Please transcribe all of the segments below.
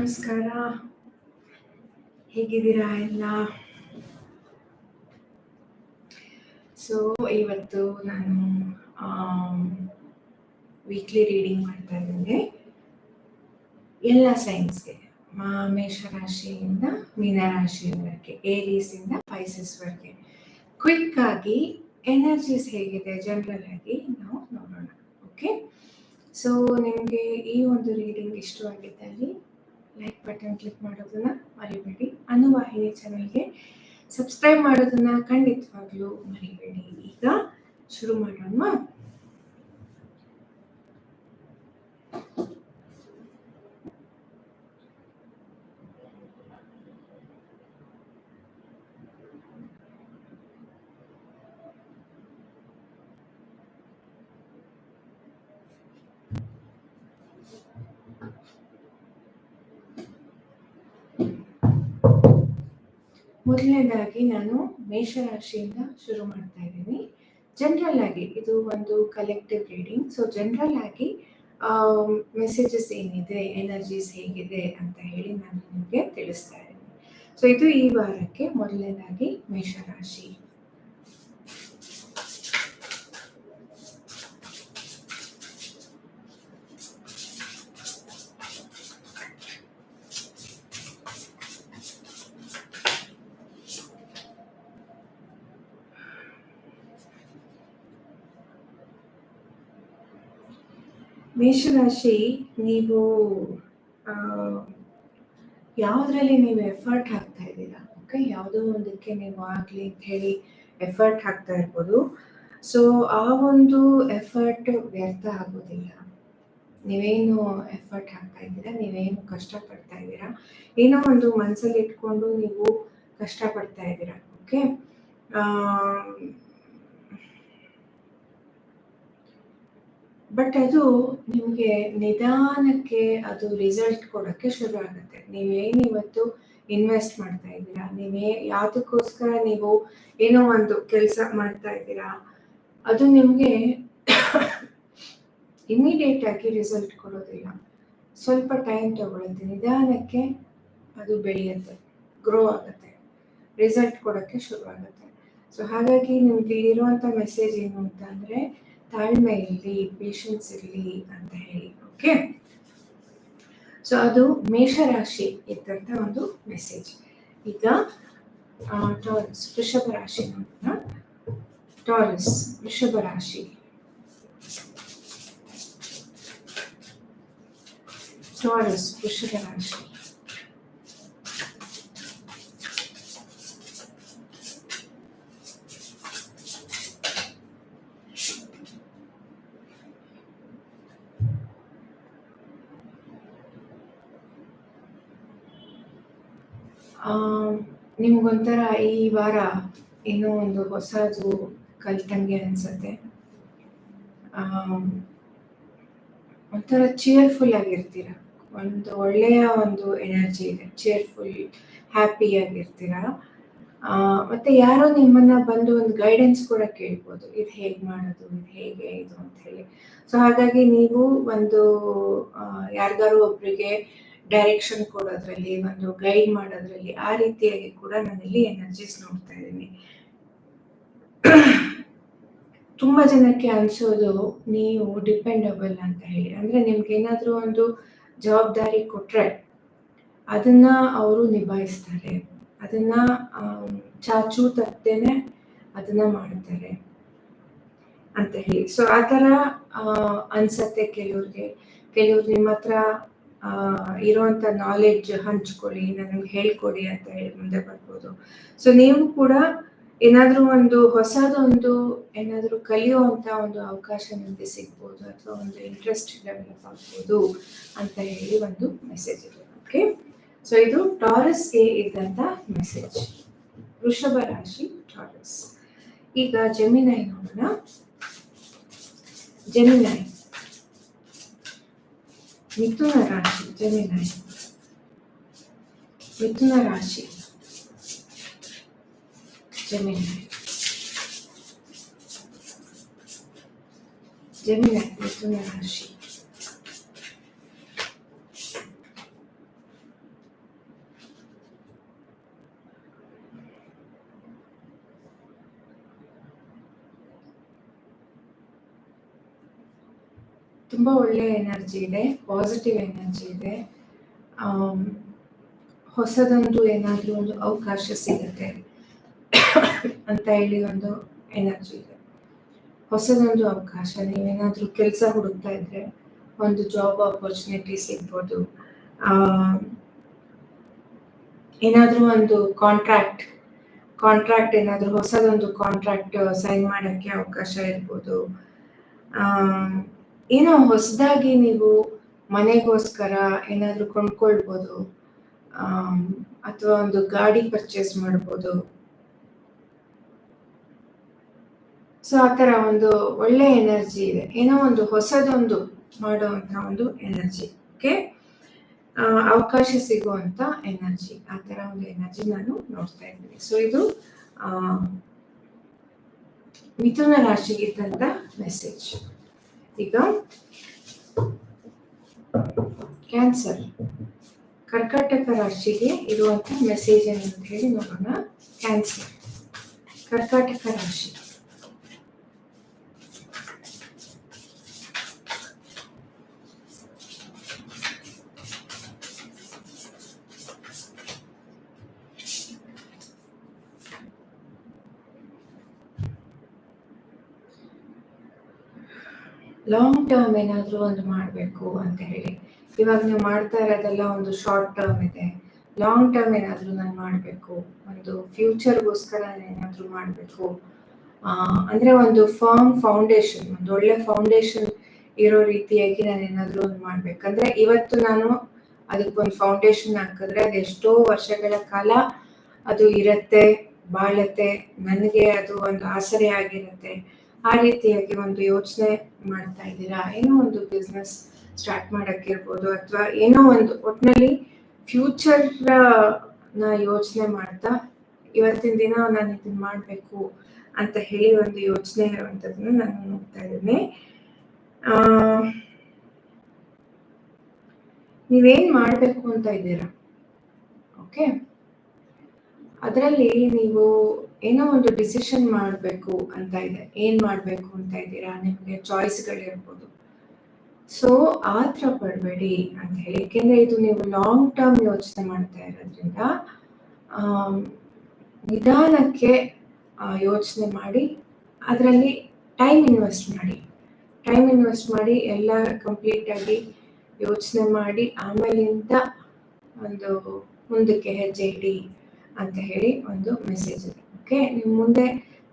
ನಮಸ್ಕಾರ. ಹೇಗಿದ್ದೀರಾ ಎಲ್ಲ? ಸೊ ಇವತ್ತು ನಾನು ವೀಕ್ಲಿ ರೀಡಿಂಗ್ ಮಾಡ್ತಾ ಇದ್ದೇನೆ. ಎಲ್ಲ ಸೈನ್ಸ್ಗೆ ಮೇಷರಾಶಿಯಿಂದ ಮೀನರಾಶಿಯವರೆಗೆ ಏರೀಸಿಂದ ಪೈಸಸ್ವರೆಗೆ ಕ್ವಿಕ್ ಆಗಿ ಎನರ್ಜೀಸ್ ಹೇಗಿದೆ ಜನರಲ್ ಆಗಿ ನಾವು ನೋಡೋಣ ಓಕೆ ಸೊ ನಿಮಗೆ ಈ ಒಂದು ರೀಡಿಂಗ್ ಇಷ್ಟವಾಗಿದ್ದಲ್ಲಿ ಲೈಕ್ ಬಟನ್ ಕ್ಲಿಕ್ ಮಾಡೋದನ್ನ ಮರಿಬೇಡಿ. ಅನುವಾಹಿನಿ ಚಾನಲ್ಗೆ ಸಬ್ಸ್ಕ್ರೈಬ್ ಮಾಡೋದನ್ನ ಖಂಡಿತವಾಗ್ಲೂ ಮರಿಬೇಡಿ. ಈಗ ಶುರು ಮಾಡೋಣ. ಮೊದಲನೇದಾಗಿ ನಾನು ಮೇಷರಾಶಿಯಿಂದ ಶುರು ಮಾಡ್ತಾ ಇದ್ದೀನಿ. ಜನರಲ್ ಆಗಿ ಇದು ಒಂದು ಕಲೆಕ್ಟಿವ್ ರೀಡಿಂಗ್ ಸೊ ಜನರಲ್ ಆಗಿ ಮೆಸೇಜಸ್ ಏನಿದೆ ಎನರ್ಜೀಸ್ ಹೇಗಿದೆ ಅಂತ ಹೇಳಿ ನಾನು ನಿಮಗೆ ತಿಳಿಸ್ತಾ ಇದ್ದೀನಿ. ಸೊ ಇದು ಈ ವಾರಕ್ಕೆ ಮೊದಲನೇದಾಗಿ ಮೇಷರಾಶಿ ಮೇಷರಾಶಿ, ನೀವು ಯಾವುದರಲ್ಲಿ ನೀವು ಎಫರ್ಟ್ ಹಾಕ್ತಾ ಇದ್ದೀರಾ? ಓಕೆ ಯಾವುದೋ ಒಂದಕ್ಕೆ ನೀವು ಆಗಲಿ ಅಂತ ಹೇಳಿ ಎಫರ್ಟ್ ಹಾಕ್ತಾ ಇರ್ಬೋದು. ಸೊ ಆ ಒಂದು ಎಫರ್ಟ್ ವ್ಯರ್ಥ ಆಗೋದಿಲ್ಲ. ನೀವೇನು ಎಫರ್ಟ್ ಹಾಕ್ತಾ ಇದ್ದೀರಾ? ನೀವೇನು ಕಷ್ಟಪಡ್ತಾ ಇದ್ದೀರಾ? ಏನೋ ಒಂದು ಮನಸ್ಸಲ್ಲಿ ಇಟ್ಕೊಂಡು ನೀವು ಕಷ್ಟಪಡ್ತಾ ಇದ್ದೀರಾ? ಓಕೆ ಬಟ್ ಅದು ನಿಮಗೆ ನಿಧಾನಕ್ಕೆ ಅದು ರಿಸಲ್ಟ್ ಕೊಡೋಕ್ಕೆ ಶುರು ಆಗುತ್ತೆ. ನೀವೇನು ಇವತ್ತು ಇನ್ವೆಸ್ಟ್ ಮಾಡ್ತಾ ಇದ್ದೀರಾ? ನೀವೇ ಯಾವುದಕ್ಕೋಸ್ಕರ ನೀವು ಏನೋ ಒಂದು ಕೆಲಸ ಮಾಡ್ತಾ ಇದ್ದೀರಾ? ಅದು ನಿಮಗೆ ಇಮಿಡಿಯೇಟ್ ಆಗಿ ರಿಸಲ್ಟ್ ಕೊಡೋದಿಲ್ಲ. ಸ್ವಲ್ಪ ಟೈಮ್ ತಗೊಳ್ಳುತ್ತೆ ನಿಧಾನಕ್ಕೆ ಅದು ಬೆಳೆಯುತ್ತೆ. ಗ್ರೋ ಆಗುತ್ತೆ. ರಿಸಲ್ಟ್ ಕೊಡೋಕ್ಕೆ ಶುರು ಆಗುತ್ತೆ. ಸೊ ಹಾಗಾಗಿ ನಿಮ್ಗೆ ಇಲ್ಲಿರುವಂಥ ಮೆಸೇಜ್ ಏನು ಅಂತ ಅಂದರೆ ತಾಳ್ಮೆ ಇರಲಿ ಪೇಷನ್ಸ್ ಇರಲಿ ಅಂತ ಹೇಳಿ. ಓಕೆ ಸೊ ಅದು ಮೇಷರಾಶಿ ಇದ್ದಂಥ ಒಂದು ಮೆಸೇಜ್ ಈಗ ಟಾರಸ್ ವೃಷಭ ರಾಶಿ ನೋಡೋಣ. ಟಾರಸ್ ವೃಷಭ ರಾಶಿ. ಟಾರಸ್ ವೃಷಭ ರಾಶಿ. ನಿಮ್ಗೊಂಥರ ಈ ವಾರ ಏನೋ ಒಂದು ಹೊಸದು ಕಲ್ತಂಗೆ ಅನ್ಸತ್ತೆ. ಒಂಥರ ಚಿಯರ್ಫುಲ್ ಆಗಿರ್ತೀರ? ಒಂದು ಒಳ್ಳೆಯ ಒಂದು ಎನರ್ಜಿ ಇದೆ ಚಿಯರ್ಫುಲ್ ಹ್ಯಾಪಿ ಆಗಿರ್ತೀರ? ಮತ್ತೆ ಯಾರೋ ನಿಮ್ಮನ್ನ ಬಂದು ಒಂದು ಗೈಡೆನ್ಸ್ ಕೂಡ ಕೇಳ್ಬೋದು. ಇದು ಹೇಗೆ ಮಾಡೋದು ಹೇಗೆ ಇದು ಅಂತ ಹೇಳಿ ಸೊ ಹಾಗಾಗಿ ನೀವು ಒಂದು ಯಾರಿಗಾರು ಒಬ್ರಿಗೆ ಡೈರೆಕ್ಷನ್ ಕೊಡೋದ್ರಲ್ಲಿ ಒಂದು ಗೈಡ್ ಮಾಡೋದ್ರಲ್ಲಿ ಆ ರೀತಿಯಾಗಿ ಕೂಡ ನಾನಿಲ್ಲಿ ಎನರ್ಜೀಸ್ ನೋಡ್ತಾ ಇದ್ದೀನಿ. ತುಂಬ ಜನಕ್ಕೆ ಅನ್ಸೋದು ನೀವು ಡಿಪೆಂಡಬಲ್ ಅಂತ ಹೇಳಿ. ಅಂದ್ರೆ ನಿಮ್ಗೆ ಏನಾದರೂ ಒಂದು ಜವಾಬ್ದಾರಿ ಕೊಟ್ಟರೆ ಅದನ್ನ ಅವರು ನಿಭಾಯಿಸ್ತಾರೆ. ಅದನ್ನ ಚಾಚು ತಪ್ಪದೇನೆ ಅದನ್ನ ಮಾಡ್ತಾರೆ ಅಂತ ಹೇಳಿ. ಸೊ ಆ ಥರ ಅನ್ಸತ್ತೆ ಕೆಲವ್ರಿಗೆ. ಕೆಲವ್ರು ನಿಮ್ಮ ಹತ್ರ ಇರುವಂತ ನಾಲೆಡ್ಜ್ ಹಂಚ್ಕೊಳ್ಳಿ, ನನಗೆ ಹೇಳ್ಕೊಡಿ ಅಂತ ಹೇಳಿ ಮುಂದೆ ಬರ್ಬೋದು. ಸೊ ನೀವು ಕೂಡ ಏನಾದರೂ ಒಂದು ಹೊಸದೊಂದು ಏನಾದರೂ ಕಲಿಯುವಂತ ಒಂದು ಅವಕಾಶ ನಿಮಗೆ ಸಿಗ್ಬೋದು ಅಥವಾ ಒಂದು ಇಂಟ್ರೆಸ್ಟ್ ಡೆವಲಪ್ ಆಗ್ಬೋದು ಅಂತ ಹೇಳಿ ಒಂದು ಮೆಸೇಜ್ ಇದೆ. ಓಕೆ ಸೊ ಇದು ಟಾರಸ್ಗೆ ಇದ್ದಂತ ಮೆಸೇಜ್ ವೃಷಭ ರಾಶಿ ಟಾರಸ್ ಈಗ ಜಮಿನೈ ನೋಡೋಣ. ಜಮಿನೈ ಮಿಥುನ ರಾಶಿ ಜಮಿನೈ ಮಿಥುನ ರಾಶಿ ಜಮಿನೈ ಜಮಿನೈ ಮಿಥುನ ರಾಶಿ ತುಂಬ ಒಳ್ಳೆ ಎನರ್ಜಿ ಇದೆ ಪಾಸಿಟಿವ್ ಎನರ್ಜಿ ಇದೆ. ಹೊಸದೊಂದು ಏನಾದರೂ ಒಂದು ಅವಕಾಶ ಸಿಗುತ್ತೆ ಅಂತ ಹೇಳಿ ಒಂದು ಎನರ್ಜಿ ಇದೆ. ಹೊಸದೊಂದು ಅವಕಾಶ, ನೀವೇನಾದರೂ ಕೆಲಸ ಹುಡುಕ್ತಾ ಇದ್ರೆ, ಒಂದು ಜಾಬ್ ಆಪರ್ಚುನಿಟಿ ಸಿಗ್ಬೋದು. ಏನಾದರೂ ಒಂದು ಕಾಂಟ್ರಾಕ್ಟ್ ಕಾಂಟ್ರಾಕ್ಟ್ ಏನಾದರೂ ಹೊಸದೊಂದು ಕಾಂಟ್ರಾಕ್ಟ್ ಸೈನ್ ಮಾಡೋಕ್ಕೆ ಅವಕಾಶ ಇರ್ಬೋದು. ಏನೋ ಹೊಸದಾಗಿ ನೀವು ಮನೆಗೋಸ್ಕರ ಏನಾದರೂ ಕೊಂಡ್ಕೊಳ್ಬೋದು ಅಥವಾ ಒಂದು ಗಾಡಿ ಪರ್ಚೇಸ್ ಮಾಡ್ಬೋದು. ಸೊ ಆ ಥರ ಒಂದು ಒಳ್ಳೆ ಎನರ್ಜಿ ಇದೆ. ಏನೋ ಒಂದು ಹೊಸದೊಂದು ಮಾಡುವಂಥ ಒಂದು ಎನರ್ಜಿ. ಓಕೆ ಅವಕಾಶ ಸಿಗುವಂಥ ಎನರ್ಜಿ. ಆ ಥರ ಒಂದು ಎನರ್ಜಿ ನಾನು ನೋಡ್ತಾ ಇದ್ದೀನಿ. ಸೊ ಇದು ಮಿಥುನ ರಾಶಿಗೆ ತಂದ ಮೆಸೇಜ್ ಈಗ ಕ್ಯಾನ್ಸರ್ ಕರ್ಕಾಟಕ ರಾಶಿಗೆ ಇರುವಂತಹ ಮೆಸೇಜ್ ಏನು ಅಂತ ಹೇಳಿ ನೋಡೋಣ. ಕ್ಯಾನ್ಸರ್ ಕರ್ಕಾಟಕ ರಾಶಿ. ಲಾಂಗ್ ಟರ್ಮ್ ಏನಾದರೂ ಒಂದು ಮಾಡಬೇಕು ಅಂತ ಹೇಳಿ. ಇವಾಗ ನೀವು ಮಾಡ್ತಾ ಇರೋದೆಲ್ಲ ಒಂದು ಶಾರ್ಟ್ ಟರ್ಮ್ ಇದೆ. ಲಾಂಗ್ ಟರ್ಮ್ ಏನಾದರೂ ನಾನು ಮಾಡಬೇಕು. ಒಂದು ಫ್ಯೂಚರ್ಗೋಸ್ಕರ ಏನಾದರೂ ಮಾಡಬೇಕು. ಅಂದರೆ ಒಂದು ಫಾರ್ಮ್ ಫೌಂಡೇಶನ್ ಒಂದು ಒಳ್ಳೆ ಫೌಂಡೇಶನ್ ಇರೋ ರೀತಿಯಾಗಿ ನಾನು ಏನಾದರೂ ಒಂದು ಮಾಡಬೇಕಂದ್ರೆ ಇವತ್ತು ನಾನು ಅದಕ್ಕೊಂದು ಫೌಂಡೇಶನ್ ಹಾಕಿದ್ರೆ ಅದು ಎಷ್ಟೋ ವರ್ಷಗಳ ಕಾಲ ಅದು ಇರುತ್ತೆ, ಬಾಳತ್ತೆ. ನನಗೆ ಅದು ಒಂದು ಆಸರೆ ಆಗಿರುತ್ತೆ. ಆ ರೀತಿಯಾಗಿ ಒಂದು ಯೋಚನೆ ಮಾಡ್ತಾ ಇದ್ದೀರಾ? ಏನೋ ಒಂದು ಬಿಸ್ನೆಸ್ ಸ್ಟಾರ್ಟ್ ಮಾಡೋಕ್ಕಿರ್ಬೋದು ಅಥವಾ ಏನೋ ಒಂದು ಒಟ್ಟಿನಲ್ಲಿ ಫ್ಯೂಚರ್ನ ಯೋಚನೆ ಮಾಡ್ತಾ ಇವತ್ತಿನ ದಿನ ನಾನು ಇದನ್ನ ಮಾಡಬೇಕು ಅಂತ ಹೇಳಿ ಒಂದು ಯೋಚನೆ ಇರುವಂಥದ್ದನ್ನ ನಾನು ನೋಡ್ತಾ ಇದ್ದೀನಿ. ಆ, ನೀವೇನ್ ಮಾಡಬೇಕು ಅಂತ ಇದ್ದೀರಾ? ಓಕೆ ಅದರಲ್ಲಿ ನೀವು ಏನೋ ಒಂದು ಡಿಸಿಷನ್ ಮಾಡಬೇಕು ಅಂತ ಇದೆ. ಏನ್ ಮಾಡಬೇಕು ಅಂತ ಇದ್ದೀರಾ? ನಿಮಗೆ ಚಾಯ್ಸ್ಗಳಿರ್ಬೋದು ಸೊ ಆ ಥರ ಪಡಬೇಡಿ ಅಂತ ಹೇಳಿ. ಏಕೆಂದ್ರೆ ಇದು ನೀವು ಲಾಂಗ್ ಟರ್ಮ್ ಯೋಚನೆ ಮಾಡ್ತಾ ಇರೋದ್ರಿಂದ ನಿಧಾನಕ್ಕೆ ಯೋಚನೆ ಮಾಡಿ, ಅದರಲ್ಲಿ ಟೈಮ್ ಇನ್ವೆಸ್ಟ್ ಮಾಡಿ. ಟೈಮ್ ಇನ್ವೆಸ್ಟ್ ಮಾಡಿ, ಎಲ್ಲ ಕಂಪ್ಲೀಟ್ ಆಗಿ ಯೋಚನೆ ಮಾಡಿ, ಆಮೇಲಿಂದ ಒಂದು ಮುಂದಕ್ಕೆ ಹೆಜ್ಜೆ ಇಡಿ. ಅಂತ ಹೇಳಿ ಒಂದು ಮೆಸೇಜ್ ಇದೆ. ಓಕೆ ನಿಮ್ಮ ಮುಂದೆ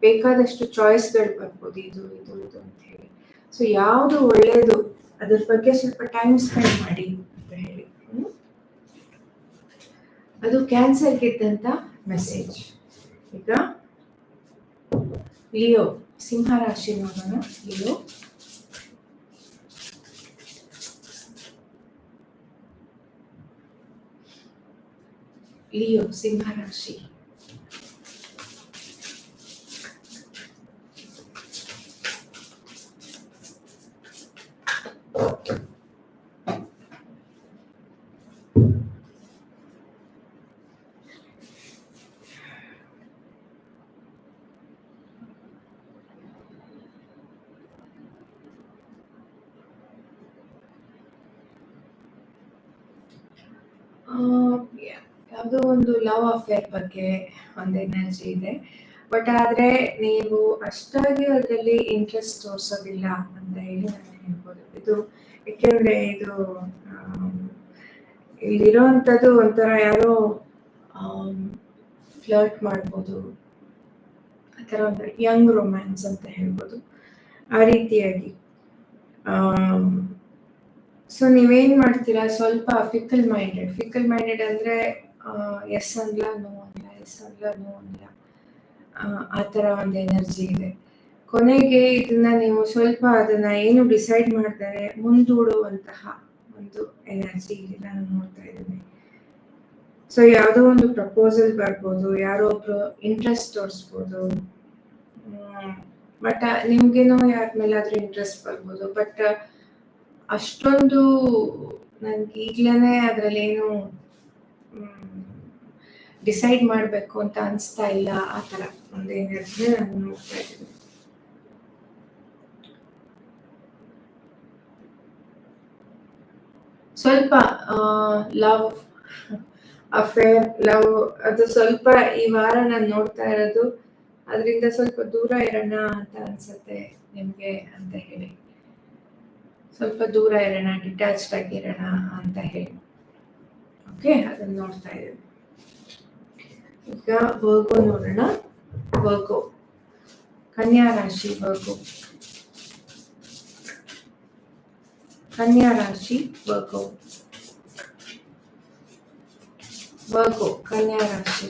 ಬೇಕಾದಷ್ಟು ಚಾಯ್ಸ್ಗಳು ಬರ್ಬೋದು. ಇದು ಇದು ಇದು ಅಂತ ಹೇಳಿ. ಸೊ ಯಾವುದು ಒಳ್ಳೆಯದು ಅದ್ರ ಬಗ್ಗೆ ಸ್ವಲ್ಪ ಟೈಮ್ ಸ್ಪೆಂಡ್ ಮಾಡಿ ಅಂತ ಹೇಳಿ. ಅದು ಕ್ಯಾನ್ಸರ್ಗಿದ್ದಂಥ ಮೆಸೇಜ್ ಈಗ ಲಿಯೋ ಸಿಂಹ ರಾಶಿ ನೋಡೋಣ. ಲಿಯೋ ಲಿಯೋ ಸಿಂಹ ರಾಶಿ ಆ, ಯಾ- ಯಾವುದೋ ಒಂದು ಲವ್ ಅಫೇರ್ ಬಗ್ಗೆ ಒಂದು ಎನರ್ಜಿ ಇದೆ. ಬಟ್ ಆದರೆ ನೀವು ಅಷ್ಟಾಗಿ ಅದರಲ್ಲಿ ಇಂಟ್ರೆಸ್ಟ್ ತೋರಿಸೋದಿಲ್ಲ ಅಂತ ಹೇಳಿ ನಾನು ಹೇಳ್ಬೋದು. ಇದು ಏಕೆಂದರೆ ಇದು ಇಲ್ಲಿರೋವಂಥದ್ದು ಒಂಥರ ಯಾರೋ ಫ್ಲರ್ಟ್ ಮಾಡ್ಬೋದು. ಆ ಥರ ಒಂದು ಯಂಗ್ ರೊಮ್ಯಾನ್ಸ್ ಅಂತ ಹೇಳ್ಬೋದು. ಆ ರೀತಿಯಾಗಿ. ಸೊ ನೀವೇನು ಮಾಡ್ತೀರಾ? ಸ್ವಲ್ಪ ಫಿಕಲ್ ಮೈಂಡೆಡ್ ಫಿಕಲ್ ಮೈಂಡೆಡ್ ಅಂದ್ರೆ ಎಸ್ ಅನ್ಲ ನೋ ಅಲ್ಲ ಎಸ್ ಅನ್ಲ ನೋ ಅಲ್ಲ ಆ ಥರ ಒಂದು ಎನರ್ಜಿ ಇದೆ. ಕೊನೆಗೆ ಇದನ್ನ ನೀವು ಸ್ವಲ್ಪ ಅದನ್ನ ಏನು ಡಿಸೈಡ್ ಮಾಡ್ತಾರೆ, ಮುಂದೂಡುವಂತಹ ಒಂದು ಎನರ್ಜಿ ಇಲ್ಲಿ ನಾನು ನೋಡ್ತಾ ಇದ್ದೀನಿ. ಸೊ ಯಾವುದೋ ಒಂದು ಪ್ರಪೋಸಲ್ ಬರ್ಬೋದು, ಯಾರೋ ಒಬ್ರು ಇಂಟ್ರೆಸ್ಟ್ ತೋರಿಸ್ಬೋದು. ಬಟ್ ನಿಮ್ಗೇನೋ ಯಾರ ಮೇಲಾದ್ರೂ ಇಂಟ್ರೆಸ್ಟ್ ಬರ್ಬೋದು ಬಟ್ ಅಷ್ಟೊಂದು ನನ್ಗೆ ಈಗ್ಲೇನೆ ಅದ್ರಲ್ಲಿ ಏನು ಡಿಸೈಡ್ ಮಾಡಬೇಕು ಅಂತ ಅನಿಸ್ತಾ ಇಲ್ಲ ಆ ಥರ. ಒಂದು ನಾನು ನೋಡ್ತಾ ಇದ್ದೀನಿ. ಸ್ವಲ್ಪ ಲವ್ ಅಫೇರ್ ಲವ್ ಅದು ಸ್ವಲ್ಪ ಈ ವಾರ ನಾನು ನೋಡ್ತಾ ಇರೋದು. ಅದರಿಂದ ಸ್ವಲ್ಪ ದೂರ ಇರೋಣ ಅಂತ ಅನ್ಸುತ್ತೆ ನಿಮಗೆ ಅಂತ ಹೇಳಿ. ಸ್ವಲ್ಪ ದೂರ ಇರೋಣ ಡಿಟ್ಯಾಚ್ಡ್ ಆಗಿರೋಣ ಅಂತ ಹೇಳಿ. ಓಕೆ ಅದನ್ನು ನೋಡ್ತಾ ಇದ್ದೀವಿ ಈಗ ವರ್ಗೋ ನೋಡೋಣ. ವರ್ಗೋ ಕನ್ಯಾ ರಾಶಿ ವರ್ಗೋ ಕನ್ಯಾ ರಾಶಿ ವರ್ಗೋ ವರ್ಗೋ ಕನ್ಯಾ ರಾಶಿ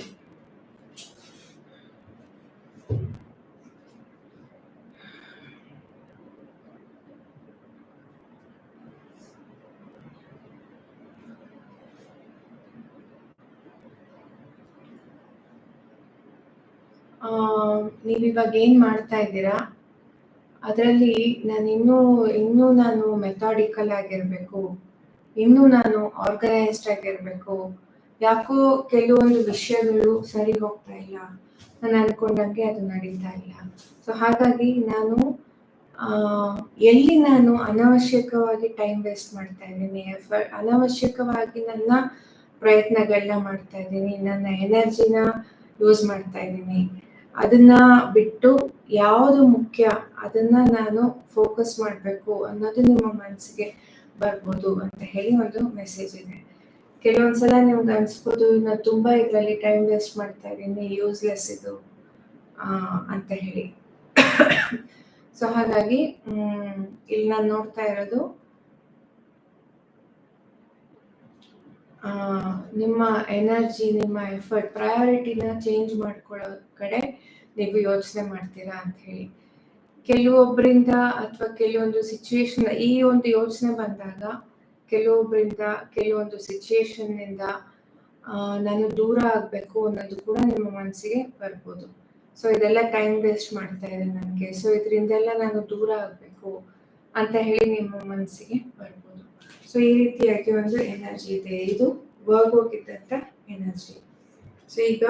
ಆ, ನೀವಿವಾಗ ಏನ್ ಮಾಡ್ತಾ ಇದ್ದೀರಾ? ಅದರಲ್ಲಿ ನಾನು ಇನ್ನೂ ಇನ್ನೂ ನಾನು ಮೆಥಾಡಿಕಲ್ ಆಗಿರ್ಬೇಕು. ಇನ್ನೂ ನಾನು ಆರ್ಗನೈಸ್ಡ್ ಆಗಿರ್ಬೇಕು. ಯಾಕೋ ಕೆಲವೊಂದು ವಿಷಯಗಳು ಸರಿ ಹೋಗ್ತಾ ಇಲ್ಲ. ನಾನು ಅನ್ಕೊಂಡಂಗೆ ಅದು ನಡೀತಾ ಇಲ್ಲ. ಸೊ ಹಾಗಾಗಿ ನಾನು ಎಲ್ಲಿ ನಾನು ಅನಾವಶ್ಯಕವಾಗಿ ಟೈಮ್ ವೇಸ್ಟ್ ಮಾಡ್ತಾ ಇದ್ದೀನಿ ಎಫರ್ಟ್ ಅನಾವಶ್ಯಕವಾಗಿ ನನ್ನ ಪ್ರಯತ್ನಗಳನ್ನ ಮಾಡ್ತಾ ಇದ್ದೀನಿ, ನನ್ನ ಎನರ್ಜಿನ ಯೂಸ್ ಮಾಡ್ತಾ ಇದ್ದೀನಿ. ಅದನ್ನ ಬಿಟ್ಟು ಯಾವುದು ಮುಖ್ಯ, ಅದನ್ನ ನಾನು ಫೋಕಸ್ ಮಾಡಬೇಕು ಅನ್ನೋದು ನಿಮ್ಮ ಮನಸ್ಸಿಗೆ ಬರ್ಬೋದು ಅಂತ ಹೇಳಿ ಒಂದು ಮೆಸೇಜ್ ಇದೆ. ಕೆಲವೊಂದ್ಸಲ ನಿಮ್ಗೆ ಅನ್ಸ್ಬೋದು ನಾನು ತುಂಬಾ ಇದರಲ್ಲಿ ಟೈಮ್ ವೇಸ್ಟ್ ಮಾಡ್ತಾ ಇದ್ದೀನಿ ಯೂಸ್ಲೆಸ್ ಇದು ಅಂತ ಹೇಳಿ. ಸೊ ಹಾಗಾಗಿ ಇಲ್ಲಿ ನಾನು ನೋಡ್ತಾ ಇರೋದು ನಿಮ್ಮ ಎನರ್ಜಿ, ನಿಮ್ಮ ಎಫರ್ಟ್, ಪ್ರಯಾರಿಟಿನ ಚೇಂಜ್ ಮಾಡ್ಕೊಳ್ಳೋ ಕಡೆ ನೀವು ಯೋಚನೆ ಮಾಡ್ತೀರಾ ಅಂತ ಹೇಳಿ. ಕೆಲವೊಬ್ಬರಿಂದ ಅಥವಾ ಕೆಲವೊಂದು ಸಿಚುವೇಶನ್ ಈ ಒಂದು ಯೋಚನೆ ಬಂದಾಗ ಕೆಲವೊಬ್ಬರಿಂದ ಕೆಲವೊಂದು ಸಿಚುವೇಶನ್ನಿಂದ ನಾನು ದೂರ ಆಗಬೇಕು ಅನ್ನೋದು ಕೂಡ ನಿಮ್ಮ ಮನಸ್ಸಿಗೆ ಬರ್ಬೋದು. ಸೊ ಇದೆಲ್ಲ ಟೈಮ್ ವೇಸ್ಟ್ ಮಾಡ್ತಾ ಇದೆ ನನಗೆ. ಸೊ ಇದರಿಂದೆಲ್ಲ ನಾನು ದೂರ ಆಗಬೇಕು ಅಂತ ಹೇಳಿ ನಿಮ್ಮ ಮನಸ್ಸಿಗೆ ಬರ್ಬೋದು. ಸೊ ಈ ರೀತಿಯಾಗಿ ಒಂದು ಎನರ್ಜಿ ಇದೆ ಇದು ವರ್ಕ್ ಹೋಗಿದ್ದಂತ ಎನರ್ಜಿ ಸೊ ಈಗ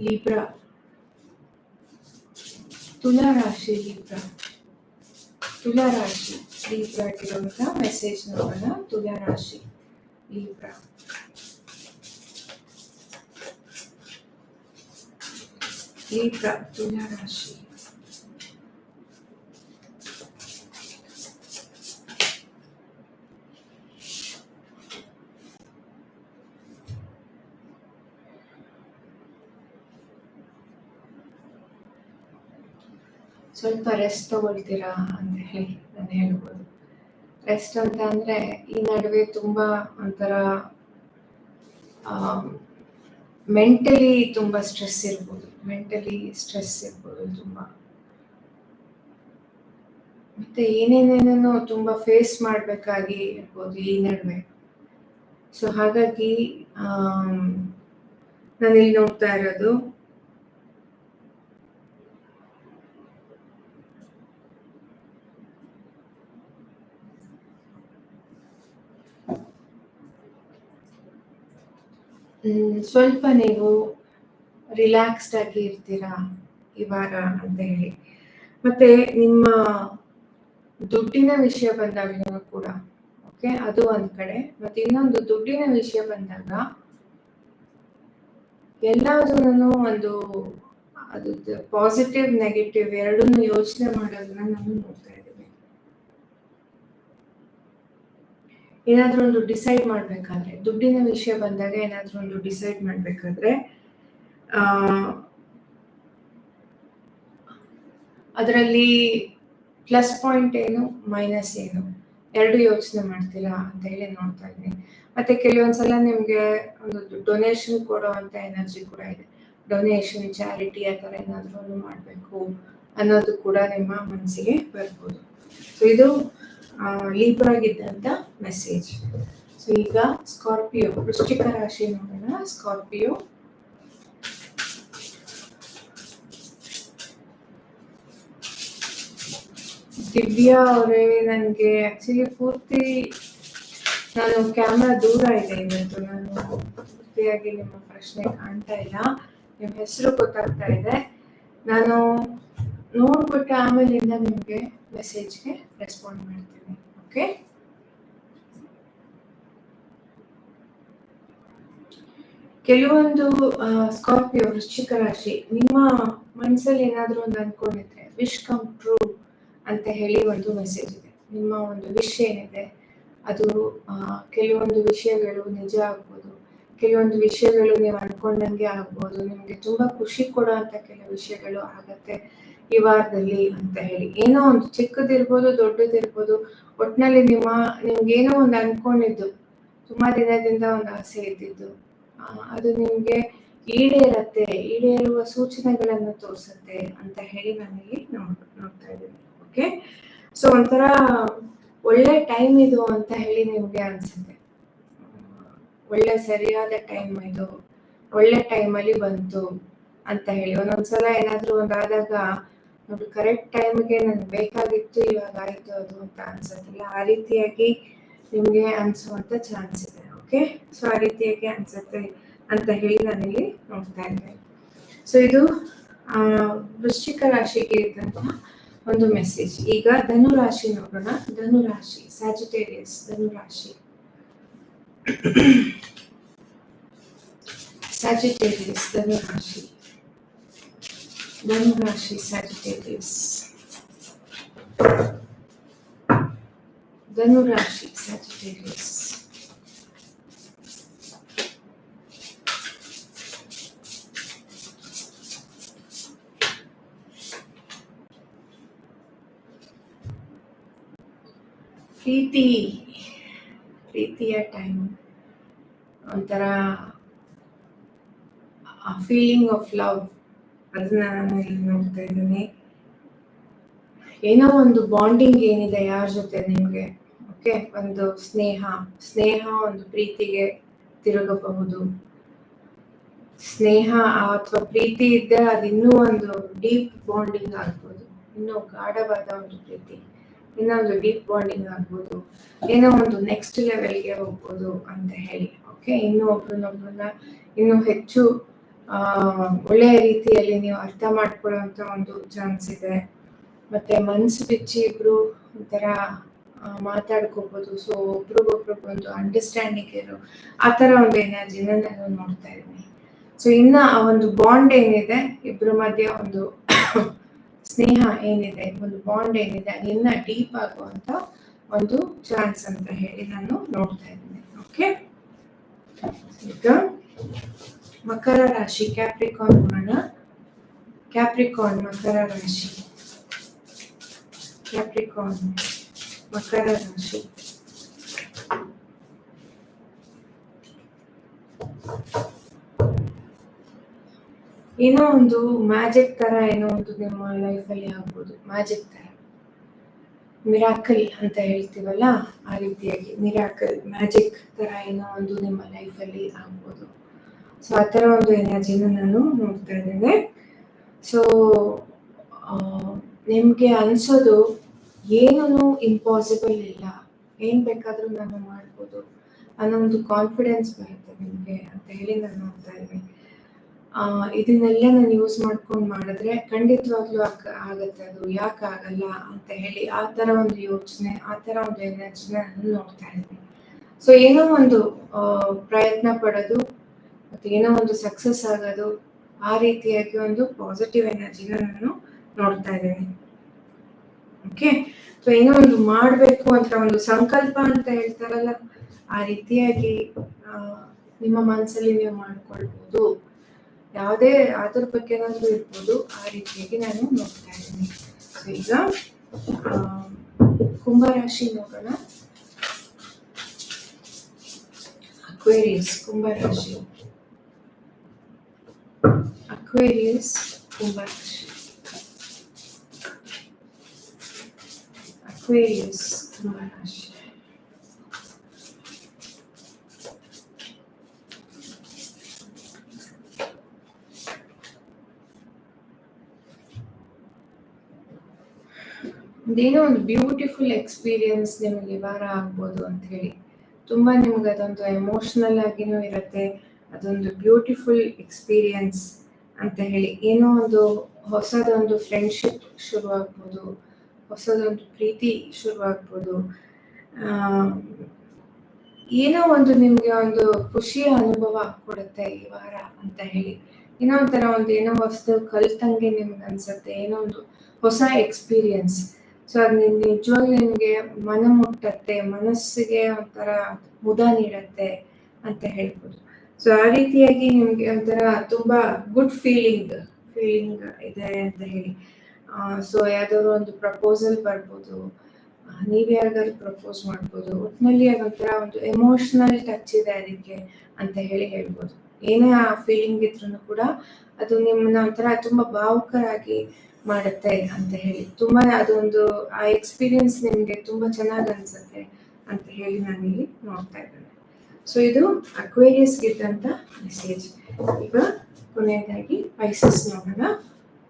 ಲೀಬ್ರಾ ತುಲಾ ರಾಶಿ ಲೀಬ್ರಾ ತುಲಾ ರಾಶಿ ಲೀಬ್ರಾ ಇರುವಂತ ಮೆಸೇಜ್ ನೋಡೋಣ ತುಲಾ ರಾಶಿ ಲೀಬ್ರಾ ಲೀಬ್ರಾ ತುಲಾ ರಾಶಿ ಸ್ವಲ್ಪ ರೆಸ್ಟ್ ತಗೊಳ್ತೀರಾ ಅಂತ ಹೇಳಿ ನಾನು ಹೇಳ್ಬೋದು. ರೆಸ್ಟ್ ಅಂತ ಅಂದ್ರೆ ಈ ನಡುವೆ ತುಂಬಾ ಒಂಥರ ಮೆಂಟಲಿ ತುಂಬಾ ಸ್ಟ್ರೆಸ್ ಇರ್ಬೋದು. ಮೆಂಟಲಿ ಸ್ಟ್ರೆಸ್ ಇರ್ಬೋದು ತುಂಬಾ. ಮತ್ತೆ ಏನೇನೇನೇನೋ ತುಂಬಾ ಫೇಸ್ ಮಾಡ್ಬೇಕಾಗಿ ಇರ್ಬೋದು ಈ ನಡುವೆ. ಸೊ ಹಾಗಾಗಿ ಆ ನಾನು ಇಲ್ಲಿ ನೋಡ್ತಾ ಇರೋದು ಸ್ವಲ್ಪ ನೀವು ರಿಲ್ಯಾಕ್ಸ್ಡ್ ಆಗಿ ಇರ್ತೀರಾ ವಾರ ಅಂತ ಹೇಳಿ. ಮತ್ತೆ ನಿಮ್ಮ ದುಡ್ಡಿನ ವಿಷಯ ಬಂದಾಗಲೂ ಕೂಡ ಓಕೆ ಅದು ಒಂದ್ ಕಡೆ. ಮತ್ತೆ ಇನ್ನೊಂದು, ದುಡ್ಡಿನ ವಿಷಯ ಬಂದಾಗ ಎಲ್ಲದನ್ನು ಒಂದು ಅದು ಪಾಸಿಟಿವ್ ನೆಗೆಟಿವ್ ಎರಡನ್ನೂ ಯೋಚನೆ ಮಾಡೋದನ್ನ ನಾನು ನೋಡ್ತಾ ಏನಾದ್ರೂ ಒಂದು ಡಿಸೈಡ್ ಮಾಡ್ಬೇಕಾದ್ರೆ, ದುಡ್ಡಿನ ವಿಷಯ ಬಂದಾಗ ಏನಾದ್ರೂ ಒಂದು ಡಿಸೈಡ್ ಮಾಡ್ಬೇಕಾದ್ರೆ ಅದರಲ್ಲಿ ಪ್ಲಸ್ ಪಾಯಿಂಟ್ ಏನು ಮೈನಸ್ ಏನು? ಎರಡು ಯೋಚನೆ ಮಾಡ್ತೀರಾ ಅಂತ ಹೇಳಿ ನೋಡ್ತಾ ಇದ್ದೀನಿ. ಮತ್ತೆ ಕೆಲವೊಂದ್ಸಲ ನಿಮ್ಗೆ ಒಂದು ಡೊನೇಷನ್ ಕೊಡೋ ಅಂತ ಎನರ್ಜಿ ಕೂಡ ಇದೆ. ಡೊನೇಷನ್ ಚಾರಿಟಿ ಆ ಥರ ಏನಾದರೂ ಮಾಡಬೇಕು ಅನ್ನೋದು ಕೂಡ ನಿಮ್ಮ ಮನಸ್ಸಿಗೆ ಬರ್ಬೋದು. ಸೊ ಇದು ಲೀಬ್ರಾಗಿದ್ದಂಥ ಮೆಸೇಜ್ ಸೊ ಈಗ ಸ್ಕಾರ್ಪಿಯೋ ವೃಶ್ಚಿಕ ರಾಶಿ ನೋಡೋಣ. ಸ್ಕಾರ್ಪಿಯೋ ದಿವ್ಯಾ ಅವರೇ, ನನಗೆ ಆಕ್ಚುಲಿ ಪೂರ್ತಿ ನಾನು ಕ್ಯಾಮ್ರಾ ದೂರ ಇದೆ ಇವತ್ತು ನಾನು ಪೂರ್ತಿಯಾಗಿ ನಿಮ್ಮ ಪ್ರಶ್ನೆ ಕಾಣ್ತಾ ಇಲ್ಲ. ನಿಮ್ಮ ಹೆಸರು ಗೊತ್ತಾಗ್ತಾ ಇದೆ. ನಾನು ನೋಡ್ಬಿಟ್ಟು ಆಮೇಲಿಂದ ನಿಮಗೆ ಮೆಸೇಜ್ಗೆ ರೆಸ್ಪಾಂಡ್ ಮಾಡ್ತೀನಿ ಓಕೆ ಕೆಲವೊಂದು ಸ್ಕಾರ್ಪಿಯೋ ವೃಶ್ಚಿಕ ರಾಶಿ, ನಿಮ್ಮ ಮನಸ್ಸಲ್ಲಿ ಏನಾದರೂ ಒಂದು ಅನ್ಕೊಂಡಿದ್ರೆ ವಿಶ್ ಕಮ್ ಟ್ರೂ ಅಂತ ಹೇಳಿ ಒಂದು ಮೆಸೇಜ್ ಇದೆ. ನಿಮ್ಮ ಒಂದು ವಿಶ್ ಏನಿದೆ, ಅದು ಕೆಲವೊಂದು ವಿಷಯಗಳು ನಿಜ ಆಗ್ಬೋದು. ಕೆಲವೊಂದು ವಿಷಯಗಳು ನೀವು ಅನ್ಕೊಂಡಂಗೆ ಆಗ್ಬೋದು. ನಿಮಗೆ ತುಂಬಾ ಖುಷಿ ಕೊಡೋ ಅಂತ ಕೆಲವು ವಿಷಯಗಳು ಆಗತ್ತೆ. ಈ ವಾರದಲ್ಲಿ ಅಂತ ಹೇಳಿ. ಏನೋ ಒಂದು ಚಿಕ್ಕದಿರ್ಬೋದು, ದೊಡ್ಡದಿರ್ಬೋದು, ಒಟ್ನಲ್ಲಿ ನಿಮ್ಮ, ನಿಮ್ಗೇನೋ ಒಂದು ಅನ್ಕೊಂಡಿದ್ದು, ತುಂಬಾ ದಿನದಿಂದ ಒಂದು ಆಸೆ ಇದ್ದಿದ್ದು ಅದು ನಿಮ್ಗೆ ಈಡೇರತ್ತೆ, ಈಡೇರುವ ಸೂಚನೆಗಳನ್ನು ತೋರಿಸುತ್ತೆ ಅಂತ ಹೇಳಿ ನಾನಿಲ್ಲಿ ನೋಡ್, ನೋಡ್ತಾ ಇದ್ದೀನಿ. ಓಕೆ ಸೊ ಒಂಥರ ಒಳ್ಳೆ ಟೈಮ್ ಇದು ಅಂತ ಹೇಳಿ ನಿಮ್ಗೆ ಅನ್ಸುತ್ತೆ. ಒಳ್ಳೆ ಸರಿಯಾದ ಟೈಮ್ ಇದು, ಒಳ್ಳೆ ಟೈಮಲ್ಲಿ ಬಂತು ಅಂತ ಹೇಳಿ. ಒಂದೊಂದ್ಸಲ ಏನಾದ್ರೂ ಒಂದಾದಾಗ ನೋಡಿ ಕರೆಕ್ಟ್ ಟೈಮ್ಗೆ ನನ್ಗೆ ಬೇಕಾಗಿತ್ತು, ಇವಾಗ ಆಯಿತು ಅದು ಅಂತ ಅನ್ಸತ್ತಿಲ್ಲ ಆ ರೀತಿಯಾಗಿ ನಿಮಗೆ ಅನಿಸುವಂಥ ಚಾನ್ಸ್ ಇದೆ ಓಕೆ ಸೊ ಆ ರೀತಿಯಾಗಿ ಅನ್ಸುತ್ತೆ ಅಂತ ಹೇಳಿ ನಾನಿಲ್ಲಿ ನೋಡ್ತಾ ಇದ್ದೇನೆ ಸೊ ಇದು ವೃಶ್ಚಿಕ ರಾಶಿಗೆ ಇದ್ದಂತಹ ಒಂದು ಮೆಸೇಜ್ ಈಗ ಧನು ರಾಶಿ ನೋಡೋಣ. ಧನು ರಾಶಿ ಸ್ಯಾಜಿಟೇರಿಯಸ್ ಧನು ರಾಶಿ. ಸ್ಯಾಜಿಟೇರಿಯಸ್ ಧನು ರಾಶಿ. ಧನು ರಾಶಿ ಸ್ಯಾಜಿಟೇರಿಯಸ್ ಧನು ರಾಶಿ ಸ್ಯಾಜಿಟೇರಿಯಸ್ ಪ್ರೀತಿ ಪ್ರೀತಿಯ ಟೈಮ್ ಒಂಥರ ಫೀಲಿಂಗ್ ಆಫ್ ಲವ್ ಅದನ್ನ ನಾನು ಇಲ್ಲಿ ನೋಡ್ತಾ ಇದ್ದೀನಿ. ಏನೋ ಒಂದು ಬಾಂಡಿಂಗ್ ಏನಿದೆ ಯಾರ ಜೊತೆ ನಿಮ್ಗೆ? ಓಕೆ ಒಂದು ಸ್ನೇಹ ಸ್ನೇಹ ಒಂದು ಪ್ರೀತಿಗೆ ತಿರುಗಬಹುದು. ಸ್ನೇಹ ಅಥವಾ ಪ್ರೀತಿ ಇದ್ದರೆ ಅದು ಇನ್ನೂ ಒಂದು ಡೀಪ್ ಬಾಂಡಿಂಗ್ ಆಗ್ಬೋದು. ಇನ್ನೂ ಗಾಢವಾದ ಒಂದು ಪ್ರೀತಿ. ಇನ್ನೊಂದು ಡೀಪ್ ಬಾಂಡಿಂಗ್ ಆಗ್ಬೋದು. ಏನೋ ಒಂದು ನೆಕ್ಸ್ಟ್ ಲೆವೆಲ್ಗೆ ಹೋಗ್ಬೋದು ಅಂತ ಹೇಳಿ. ಓಕೆ ಇನ್ನೂ ಒಬ್ರನ್ನೊಬ್ರನ್ನ ಇನ್ನೂ ಹೆಚ್ಚು ಒಳ್ಳೆಯ ರೀತಿಯಲ್ಲಿ ನೀವು ಅರ್ಥ ಮಾಡ್ಕೊಳ್ಳುವಂತ ಒಂದು ಚಾನ್ಸ್ ಇದೆ. ಮತ್ತೆ ಮನ್ಸು ಬಿಚ್ಚಿ ಇಬ್ರು ಒಂಥರ ಮಾತಾಡ್ಕೋಬಹುದು ಸೊ ಒಬ್ರಿಗೊಬ್ರು ಒಂದು ಅಂಡರ್ಸ್ಟ್ಯಾಂಡಿಂಗ್ ಇರೋ, ಆ ಥರ ಒಂದು ಎನರ್ಜಿನ ನಾನು ನೋಡ್ತಾ ಇದ್ದೀನಿ. ಸೊ ಇನ್ನ ಆ ಒಂದು ಬಾಂಡ್ ಏನಿದೆ ಇಬ್ಬರು ಮಧ್ಯೆ ಒಂದು ಸ್ನೇಹ ಏನಿದೆ, ಒಂದು ಬಾಂಡ್ ಏನಿದೆ ಅದು ಇನ್ನ ಡೀಪ್ ಆಗುವಂತ ಒಂದು ಚಾನ್ಸ್ ಅಂತ ಹೇಳಿ ನಾನು ನೋಡ್ತಾ ಇದ್ದೀನಿ. ಓಕೆ ಈಗ ಮಕರ ರಾಶಿ ಕ್ಯಾಪ್ರಿಕಾನ್ ನೋಡೋಣ ಕ್ಯಾಪ್ರಿಕಾನ್ ಮಕರ ರಾಶಿ. ಕ್ಯಾಪ್ರಿಕಾನ್ ಮಕರ ರಾಶಿ. ಏನೋ ಒಂದು ಮ್ಯಾಜಿಕ್ ತರ, ಏನೋ ಒಂದು ನಿಮ್ಮ ಲೈಫ್ ಅಲ್ಲಿ ಆಗ್ಬೋದು. ಮ್ಯಾಜಿಕ್ ತರ. ಮಿರಾಕಲ್ ಅಂತ ಹೇಳ್ತೀವಲ್ಲ, ಆ ರೀತಿಯಾಗಿ. ಮಿರಾಕಲ್ ಮ್ಯಾಜಿಕ್ ತರ ಏನೋ ಒಂದು ನಿಮ್ಮ ಲೈಫ್ ಅಲ್ಲಿ ಆಗ್ಬೋದು. ಸೊ ಆ ಥರ ಒಂದು ಎನರ್ಜಿನ ನಾನು ನೋಡ್ತಾ ಇದ್ದೇನೆ. ಸೊ ನಿಮಗೆ ಅನಿಸೋದು ಏನೂ ಇಂಪಾಸಿಬಲ್ ಇಲ್ಲ. ಏನು ಬೇಕಾದರೂ ನಾನು ಮಾಡ್ಬೋದು. ಅನ್ನೋ ಒಂದು ಕಾನ್ಫಿಡೆನ್ಸ್ ಬರುತ್ತೆ ನಿಮಗೆ ಅಂತ ಹೇಳಿ ನಾನು ನೋಡ್ತಾ ಇದ್ದೀನಿ. ಇದನ್ನೆಲ್ಲ ನಾನು ಯೂಸ್ ಮಾಡ್ಕೊಂಡು ಮಾಡಿದ್ರೆ ಖಂಡಿತವಾಗ್ಲೂ ಆಗ, ಆಗತ್ತೆ ಅದು. ಯಾಕೆ ಆಗಲ್ಲ ಅಂತ ಹೇಳಿ ಆ ಥರ ಒಂದು ಯೋಚನೆ, ಆ ಥರ ಒಂದು ಎನರ್ಜಿನ ನಾನು ನೋಡ್ತಾ ಇದ್ದೀನಿ. ಸೊ ಏನೋ ಒಂದು ಪ್ರಯತ್ನ ಪಡೋದು ಮತ್ತು ಏನೋ ಒಂದು ಸಕ್ಸಸ್ ಆಗೋದು, ಆ ರೀತಿಯಾಗಿ ಒಂದು ಪಾಸಿಟಿವ್ ಎನರ್ಜಿನ ನಾನು ನೋಡ್ತಾ ಇದ್ದೀನಿ. ಓಕೆ ಸೊ ಏನೋ ಒಂದು ಮಾಡಬೇಕು ಅಂತ ಒಂದು ಸಂಕಲ್ಪ ಅಂತ ಹೇಳ್ತಾರಲ್ಲ, ಆ ರೀತಿಯಾಗಿ ನಿಮ್ಮ ಮನಸ್ಸಲ್ಲಿ ನೀವು ಮಾಡ್ಕೊಳ್ಬೋದು. ಯಾವುದೇ ಅದ್ರ ಬಗ್ಗೆ ಏನಾದರೂ ಇರ್ಬೋದು, ಆ ರೀತಿಯಾಗಿ ನಾನು ನೋಡ್ತಾ ಇದ್ದೀನಿ. ಸೊ ಈಗ ಕುಂಭರಾಶಿ ನೋಡೋಣ. ಅಕ್ವೇರಿಯಸ್ ಕುಂಭರಾಶಿ. Aquarius Aquarius. ಅಕ್ವೇರಿಯಸ್ ಕುಂಭರಾಶಿ ಇದೇನೋ ಒಂದು ಬ್ಯೂಟಿಫುಲ್ ಎಕ್ಸ್ಪೀರಿಯನ್ಸ್ ನಿಮಗೆ ವಾರ ಆಗ್ಬೋದು ಅಂತ ಹೇಳಿ ತುಂಬಾ ನಿಮ್ಗೆ ಅದೊಂದು ಎಮೋಷನಲ್ ಆಗಿನೂ ಇರುತ್ತೆ. ಅದೊಂದು ಬ್ಯೂಟಿಫುಲ್ ಎಕ್ಸ್ಪೀರಿಯನ್ಸ್ ಅಂತ ಹೇಳಿ. ಏನೋ ಒಂದು ಹೊಸದೊಂದು ಫ್ರೆಂಡ್ಶಿಪ್ ಶುರುವಾಗ್ಬೋದು, ಹೊಸದೊಂದು ಪ್ರೀತಿ ಶುರುವಾಗ್ಬೋದು. ಏನೋ ಒಂದು ನಿಮ್ಗೆ ಒಂದು ಖುಷಿಯ ಅನುಭವ ಕೊಡುತ್ತೆ ಈ ವಾರ ಅಂತ ಹೇಳಿ. ಏನೋ ಒಂಥರ ಒಂದು ಏನೋ ಹೊಸದು ಕಲ್ತಂಗೆ ನಿಮ್ಗೆ ಅನ್ಸುತ್ತೆ, ಏನೋ ಒಂದು ಹೊಸ ಎಕ್ಸ್ಪೀರಿಯನ್ಸ್ ಸೊ ಅದು ನಿಜವಾಗ್ಲೂ ನಿಮಗೆ ಮನ ಮುಟ್ಟತ್ತೆ, ಮನಸ್ಸಿಗೆ ಒಂಥರ ಮುದ ನೀಡತ್ತೆ ಅಂತ ಹೇಳ್ಬೋದು. ಸೊ ಆ ರೀತಿಯಾಗಿ ನಿಮ್ಗೆ ಒಂಥರ ತುಂಬಾ ಗುಡ್ ಫೀಲಿಂಗ್ ಫೀಲಿಂಗ್ ಇದೆ ಅಂತ ಹೇಳಿ. ಸೊ ಯಾವ್ದಾದ್ರು ಒಂದು ಪ್ರಪೋಸಲ್ ಬರ್ಬೋದು ನೀವ್ ಯಾರಿಗಾದ್ರು ಪ್ರಪೋಸ್ ಮಾಡ್ಬೋದು, ಒಟ್ನಲ್ಲಿ ಅದೊಂಥರ ಒಂದು ಎಮೋಷನಲ್ ಟಚ್ ಇದೆ ಅದಕ್ಕೆ ಅಂತ ಹೇಳಿ ಹೇಳ್ಬೋದು. ಏನೇ ಆ ಫೀಲಿಂಗ್ ಇದ್ರೂ ಕೂಡ ಅದು ನಿಮ್ಮನ್ನ ಒಂಥರ ತುಂಬಾ ಭಾವುಕರಾಗಿ ಮಾಡುತ್ತೆ ಅಂತ ಹೇಳಿ. ತುಂಬಾ ಅದೊಂದು, ಆ ಎಕ್ಸ್ಪೀರಿಯನ್ಸ್ ನಿಮ್ಗೆ ತುಂಬಾ ಚೆನ್ನಾಗಿ ಅನ್ಸುತ್ತೆ ಅಂತ ಹೇಳಿ ನಾನು ಇಲ್ಲಿ ನೋಡ್ತಾ ಇದ್ದೇನೆ. ಸೊ ಇದು ಅಕ್ವೇರಿಯಸ್ ಇದ್ದಂತ ಮೆಸೇಜ್ ಈಗ ಕೊನೆಯದಾಗಿ ಪೈಸಸ್ ನೋಡೋಣ.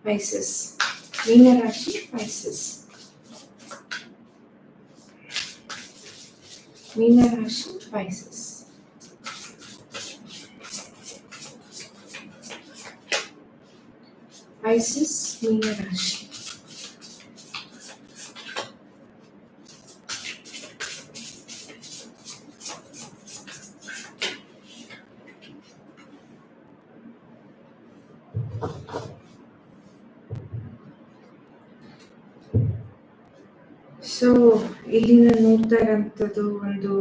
ಪೈಸಸ್ ಮೀನರಾಶಿ ಪೈಸಸ್ ಮೀನರಾಶಿ ಪೈಸಸ್ ಪೈಸಸ್ ಮೀನರಾಶಿ. ಸೊ ಇಲ್ಲಿ ನಾನು ನೋಡ್ತಾ ಇರೋಂಥದ್ದು ಒಂದು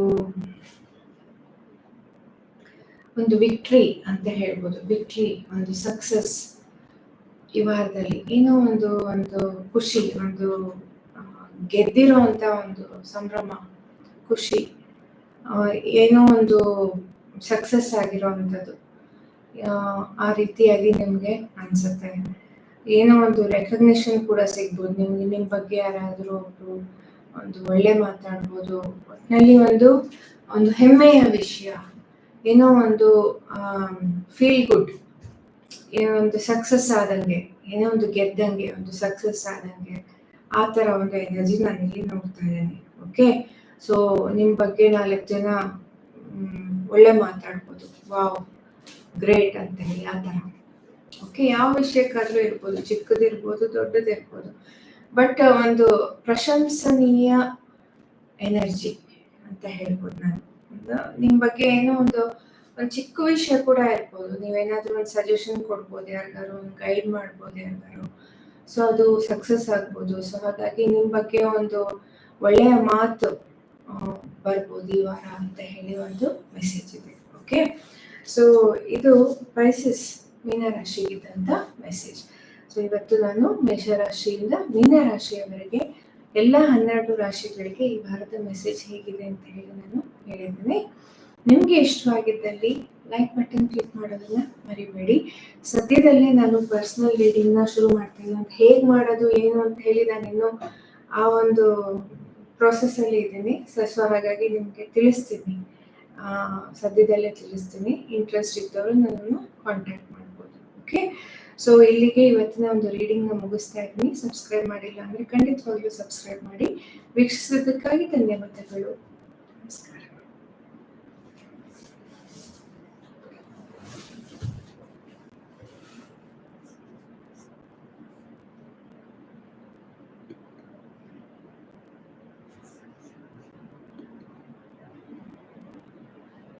ಒಂದು ವಿಕ್ಟ್ರಿ ಅಂತ ಹೇಳ್ಬೋದು. ವಿಕ್ಟ್ರಿ ಒಂದು ಸಕ್ಸಸ್ ಈ ವಾರದಲ್ಲಿ. ಏನೋ ಒಂದು ಒಂದು ಖುಷಿ ಒಂದು ಆ, ಗೆದ್ದಿರೋ ಅಂತ ಒಂದು ಸಂಭ್ರಮ ಖುಷಿ ಏನೋ ಒಂದು ಸಕ್ಸಸ್ ಆಗಿರೋ ಅಂಥದ್ದು ಆ ರೀತಿಯಾಗಿ ನಿಮಗೆ ಅನ್ಸುತ್ತೆ. ಏನೋ ಒಂದು ರೆಕಗ್ನಿಷನ್ ಕೂಡ ಸಿಗ್ಬೋದು. ನಿಮ್ಗೆ ನಿಮ್ಮ ಬಗ್ಗೆ ಯಾರಾದರೂ ಒಬ್ರು ಒಂದು ಒಳ್ಳೆ ಮಾತಾಡ್ಬೋದು. ಒಟ್ಟಿನಲ್ಲಿ ಒಂದು ಒಂದು ಹೆಮ್ಮೆಯ ವಿಷಯ. ಏನೋ ಒಂದು ಫೀಲ್ ಗುಡ್ ಏನೋ ಒಂದು ಸಕ್ಸಸ್ ಆದಂಗೆ, ಏನೋ ಒಂದು ಗೆದ್ದಂಗೆ, ಒಂದು ಸಕ್ಸಸ್ ಆದಂಗೆ ಆ ಥರ ಒಂದು ಎನರ್ಜಿ ನಾನು ಇಲ್ಲಿ ನೋಡ್ತಾ ಇದ್ದೇನೆ. ಓಕೆ ಸೊ ನಿಮ್ಮ ಬಗ್ಗೆ ನಾಲ್ಕು ಜನ ಒಳ್ಳೆ ಮಾತಾಡ್ಬೋದು. ವಾವ್ ಗ್ರೇಟ್ ಅಂತ ಹೇಳಿ ಆ ಥರ. ಓಕೆ ಯಾವ ವಿಷಯಕ್ಕಾದ್ರೂ ಇರ್ಬೋದು, ಚಿಕ್ಕದಿರ್ಬೋದು, ದೊಡ್ಡದಿರ್ಬೋದು. ಬಟ್ ಒಂದು ಪ್ರಶಂಸನೀಯ ಎನರ್ಜಿ ಅಂತ ಹೇಳ್ಬೋದು ನಾನು. ನಿಮ್ಮ ನಿಮ್ ಬಗ್ಗೆ ಏನೋ ಒಂದು ಒಂದು ಚಿಕ್ಕ ವಿಷಯ ಕೂಡ ಇರ್ಬೋದು ನೀವೇನಾದ್ರೂ ಒಂದು ಸಜೆಷನ್ ಕೊಡ್ಬೋದು ಯಾರಿಗಾರು ಒಂದು ಗೈಡ್ ಮಾಡ್ಬೋದು ಯಾರಿಗಾರು ಸೊ ಅದು ಸಕ್ಸಸ್ ಆಗ್ಬೋದು. ಸೊ ಹಾಗಾಗಿ ನಿಮ್ ಬಗ್ಗೆ ಒಂದು ಒಳ್ಳೆಯ ಮಾತು ಬರ್ಬೋದು ಈ ವಾರ ಅಂತ ಹೇಳಿ ಒಂದು ಮೆಸೇಜ್ ಇದೆ. ಓಕೆ ಸೊ ಇದು ಪೈಸಸ್ ಮೀನರಾಶಿಗಿದ್ದಂಥ ಮೆಸೇಜ್ ಸೊ ಇವತ್ತು ನಾನು ಮೇಷರಾಶಿಯಿಂದ ಮೀನರಾಶಿಯವರೆಗೆ ಎಲ್ಲ ಹನ್ನೆರಡು ರಾಶಿಗಳಿಗೆ ಈ ಭಾರತ ಮೆಸೇಜ್ ಹೇಗಿದೆ ಅಂತ ಹೇಳಿ ನಾನು ಹೇಳಿದ್ದೇನೆ. ನಿಮಗೆ ಇಷ್ಟವಾಗಿದ್ದಲ್ಲಿ ಲೈಕ್ ಬಟನ್ ಕ್ಲಿಕ್ ಮಾಡೋದನ್ನ ಮರಿಬೇಡಿ. ಸದ್ಯದಲ್ಲೇ ನಾನು ಪರ್ಸನಲ್ ರೀಡಿಂಗ್ನ ಶುರು ಮಾಡ್ತೀನಿ. ಅಂತ ಹೇಗೆ ಮಾಡೋದು, ಏನು ಅಂತ ಹೇಳಿ ನಾನು ಇನ್ನೂ ಆ ಒಂದು ಪ್ರೊಸೆಸ್ಸಲ್ಲಿ ಇದ್ದೀನಿ. ಸೊ ಸೊ ಹಾಗಾಗಿ ನಿಮಗೆ ತಿಳಿಸ್ತೀನಿ. ಸದ್ಯದಲ್ಲೇ ತಿಳಿಸ್ತೀನಿ. ಇಂಟ್ರೆಸ್ಟ್ ಇದ್ದವರು ನನ್ನನ್ನು ಕಾಂಟ್ಯಾಕ್ಟ್ ಮಾಡ್ಬೋದು. ಓಕೆ ಸೊ ಇಲ್ಲಿಗೆ ಇವತ್ತಿನ ಒಂದು ರೀಡಿಂಗ್ನ ಮುಗಿಸ್ತಾ ಇದ್ದೀನಿ. ಸಬ್ಸ್ಕ್ರೈಬ್ ಮಾಡಿಲ್ಲ ಅಂದ್ರೆ ಖಂಡಿತವಾಗ್ಲೂ ಸಬ್ಸ್ಕ್ರೈಬ್ ಮಾಡಿ. ವೀಕ್ಷಿಸಿದ್ದಕ್ಕಾಗಿ ಧನ್ಯವಾದಗಳು.